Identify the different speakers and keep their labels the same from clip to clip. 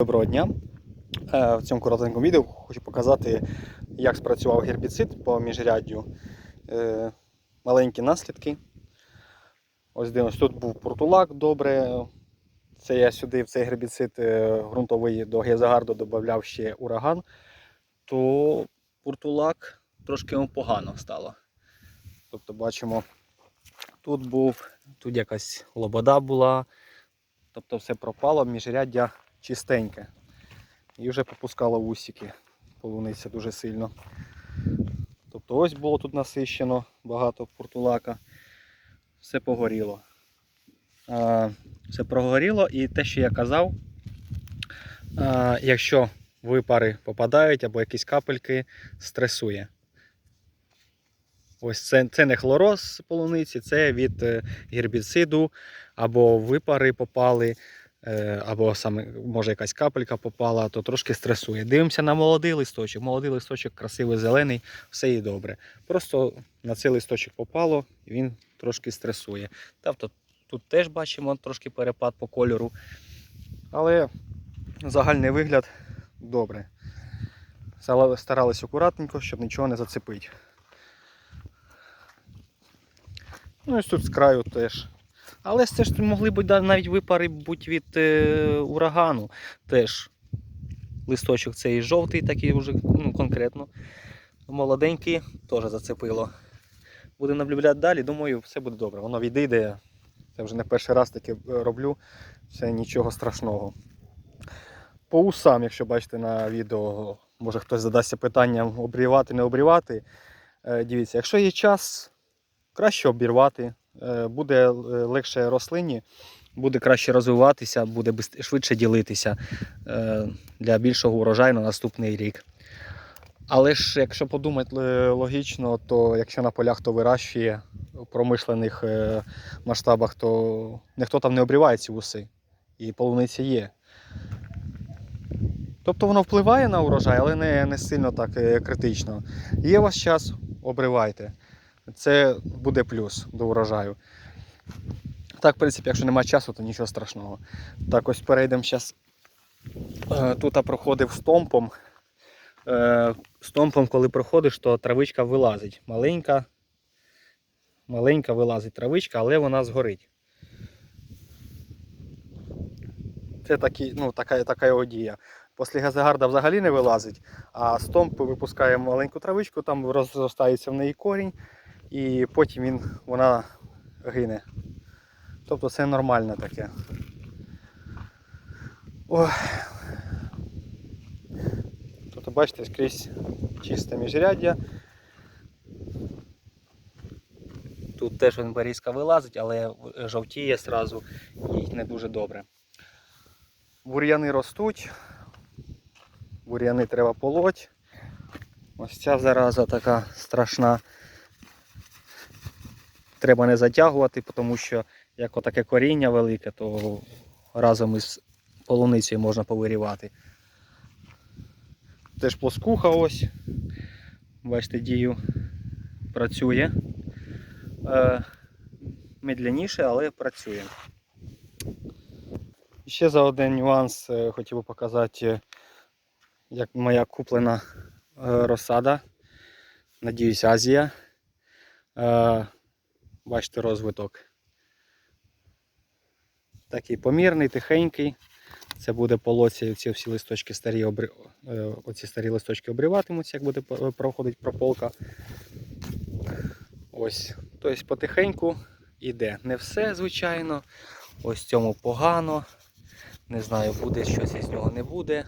Speaker 1: Доброго дня! Е, В цьому коротенькому відео хочу показати, як спрацював гербіцид по міжряддю. Е, Маленькі наслідки. Ось дивимось, тут був портулак добре. Це я сюди в цей гербіцид е, ґрунтовий до гезагарду додавав ще ураган, то портулак трошки погано стало. Тобто бачимо, тут був, тут якась лобода була, тобто все пропало, міжряддя чистеньке. І вже попускало вусики. Полуниця дуже сильно. Тобто ось було тут насищено багато портулака. Все погоріло. Все прогоріло і те, що я казав, якщо випари попадають або якісь капельки, стресує. Ось це, це не хлороз полуниці, це від е, гербіциду, або випари попали, або саме може якась капелька попала, то трошки стресує. Дивимося на молодий листочок. Молодий листочок красивий, зелений, все і добре. Просто на цей листочок попало, і він трошки стресує. Тобто тут теж бачимо трошки перепад по кольору. Але загальний вигляд добре. Старались акуратненько, щоб нічого не зацепити. Ну і тут з краю теж. Але це ж могли б навіть випари бути від е, урагану. Теж листочок цей жовтий, такий вже ну, конкретно. Молоденький, теж зацепило. Будемо наблюдати далі, думаю, все буде добре. Воно відійде. Це вже не перший раз таке е, роблю. Це нічого страшного. По усам, якщо бачите на відео, може хтось задасться питанням обрівати, не обрівати. Е, Дивіться, якщо є час, краще обірвати, буде е, легше рослині, буде краще розвиватися, буде швидше ділитися е, для більшого урожаю на наступний рік. Але ж, якщо подумати е, логічно, то якщо на полях то вирощує в промишлених е, масштабах, то ніхто там не обріває ці уси. І полуниця є. Тобто воно впливає на урожай, але не, не сильно так е, критично. Є у вас час, обривайте. Це буде плюс до урожаю. Так, в принципі, якщо немає часу, то нічого страшного. Так, ось перейдемо зараз. Тут я проходив стомпом. Е, Стомпом, коли проходиш, то травичка вилазить. Маленька, маленька вилазить травичка, але вона згорить. Це такі, ну, така, така його дія. Після газогарда взагалі не вилазить, а стомп випускає маленьку травичку, там розростається в неї корінь, і потім він, вона гине. Тобто це нормальне таке. Ой. Тобто, бачите, скрізь чисте міжряддя. Тут теж він берізка вилазить, але жовтіє сразу і не дуже добре. Бур'яни ростуть, бур'яни треба полоть. Ось ця зараза така страшна. Треба не затягувати, тому що як отаке коріння велике, то разом із полуницею можна повирівати. Теж плоскуха ось. Бачите, дію працює. Е, але працює. Ще за один нюанс е, хотів би показати, е, як моя куплена е, розсада. Надіюсь, Азія. Бачите розвиток. Такий помірний, тихенький. Це буде полоці, ці всі листочки старі обри... е, оці старі листочки обриватимуться, як буде проходить прополка. Ось. Тобто потихеньку іде. Не все, звичайно. Ось цьому погано. Не знаю, буде щось із нього не буде.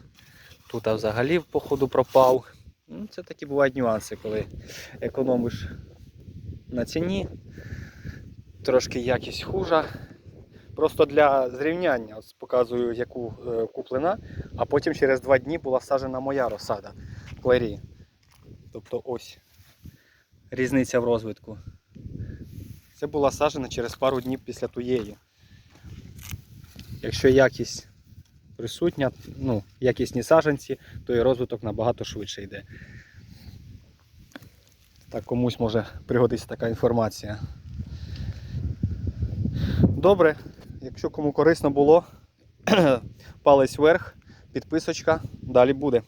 Speaker 1: Тут а взагалі походу пропав. Ну, Це такі бувають нюанси, коли економиш на ціні. Трошки якість хужа. Просто для зрівняння ось показую, яку е, куплена, а потім через два дні була сажена моя розсада клері. Тобто ось різниця в розвитку. Це була сажена через пару днів після туєї. Якщо якість присутня, ну, якісні саженці, то і розвиток набагато швидше йде. Так комусь може пригодитися така інформація. Добре, якщо кому корисно було, палець вверх, підписочка, далі буде.